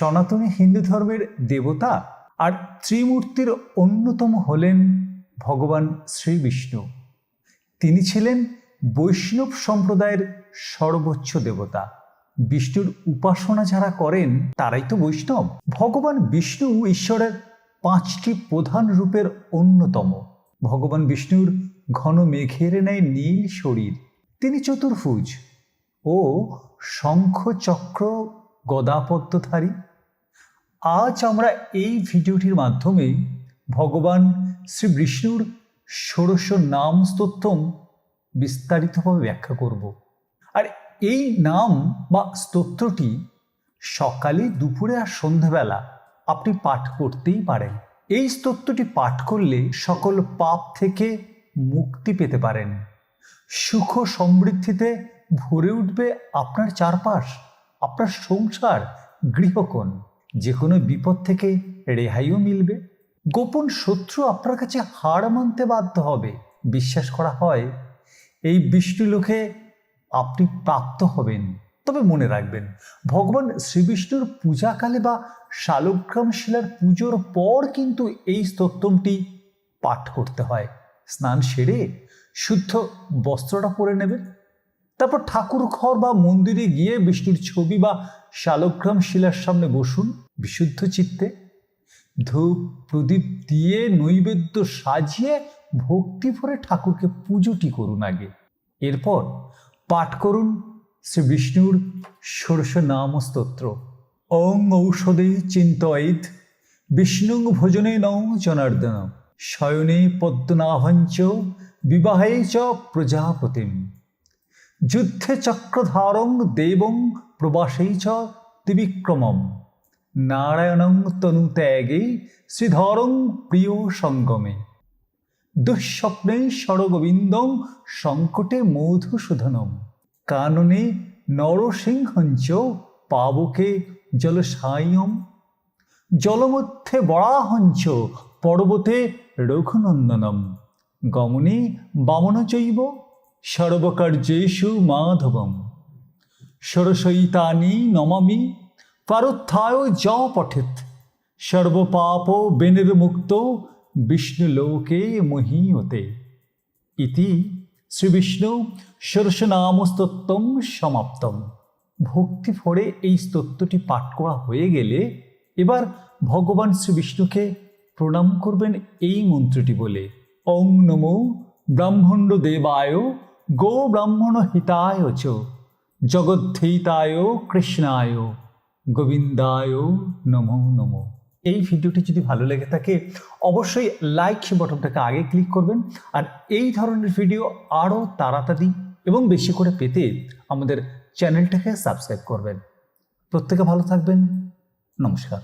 সনাতনী হিন্দু ধর্মের দেবতা আর ত্রিমূর্তির অন্যতম হলেন ভগবান শ্রী বিষ্ণু তিনি ছিলেন বৈষ্ণব সম্প্রদায়ের সর্বোচ্চ দেবতা। বিষ্ণুর উপাসনা যারা করেন, তারাই তো বৈষ্ণব। ভগবান বিষ্ণু ঈশ্বরের পাঁচটি প্রধান রূপের অন্যতম। ভগবান বিষ্ণুর ঘন মেঘের ন্যায় নীল শরীর, তিনি চতুর্ভুজ ও শঙ্খ চক্র গদাপদ্মধারী। আজ আমরা এই ভিডিওটির মাধ্যমে ভগবান শ্রী বিষ্ণুর ষোড়শ নাম স্তোত্রম বিস্তারিতভাবে ব্যাখ্যা করব। আর এই নাম বা স্তোত্রটি সকালে, দুপুরে আর সন্ধ্যাবেলা আপনি পাঠ করতেই পারেন। এই স্তোত্রটি পাঠ করলে সকল পাপ থেকে মুক্তি পেতে পারেন। সুখ সমৃদ্ধিতে ভরে উঠবে আপনার চারপাশ, আপনার সংসার, গৃহকোণ। যে কোনো বিপদ থেকে রেহাইও মিলবে। গোপন শত্রু আপনার কাছে হার মানতে বাধ্য হবে। বিশ্বাস করা হয়, এই বিষ্ণু বিষ্ণুলোকে আপনি প্রাপ্ত হবেন। তবে মনে রাখবেন, ভগবান শ্রীবিষ্ণুর পূজাকালে বা শালগ্রাম শিলার পুজোর পর কিন্তু এই স্তোত্রমটি পাঠ করতে হয়। স্নান সেরে শুদ্ধ বস্ত্রটা পরে নেবেন। তারপর ঠাকুর ঘর বা মন্দিরে গিয়ে বিষ্ণুর ছবি বা শালগ্রাম শিলার সামনে বসুন বিশুদ্ধ চিত্তে। ধূপ, প্রদীপ দিয়ে নৈবেদ্য সাজিয়ে ভক্তি ভরে ঠাকুরকে পুজোটি করুন আগে। এরপর পাঠ করুন শ্রী বিষ্ণুর ষোড়শ নাম স্তোত্র ওং ঔষধে চিন্তয়েদ বিষ্ণু ভোজনে নৌ জনার্দন শয়নে পদ্মনাভঞ্চ, বিবাহে চ প্রজাপতিম। যুদ্ধে চক্রধারং দেবং প্রবাসেই চ ত্রিবিক্রমম। নারায়ণং তনুত্যাগে শ্রীধরং প্রিয় সঙ্গমে। দুঃস্বপ্নে স্বরগোবিন্দং সংকটে মধুসূধনম কাননে নরসিংহঞ্চ পাবকে জলসায়ম। জলমধ্যে বরাহঞ্চ পর্বতে রঘুনন্দনম। গমনে বামনচৈব সর্বকার্যেষু মাধবম। সরসৈতানি নমামি, পারুত্থায় য পঠেত। সর্বপাপ বেনির্মুক্ত বিষ্ণুলোকে মহীয়তে। ইতি শ্রীবিষ্ণু ষোড়শনামস্তোত্তম সমাপ্তম। ভক্তি ভরে এই স্তোত্রটি পাঠ করা হয়ে গেলে এবার ভগবান শ্রীবিষ্ণুকে প্রণাম করবেন এই মন্ত্রটি বলে ওং নমো ব্রাহ্মণ্ড দেবায় গো ব্রাহ্মণ হিতায় চ জগদ্ধিতায় কৃষ্ণায় গোবিন্দায় নমো নমো এই ভিডিওটি যদি ভালো লেগে থাকে, অবশ্যই লাইক বটনটাকে আগে ক্লিক করবেন, আর এই ধরনের ভিডিও আরও তাড়াতাড়ি এবং বেশি করে পেতে আমাদের চ্যানেলটাকে সাবস্ক্রাইব করবেন। প্রত্যেকে ভালো থাকবেন। নমস্কার।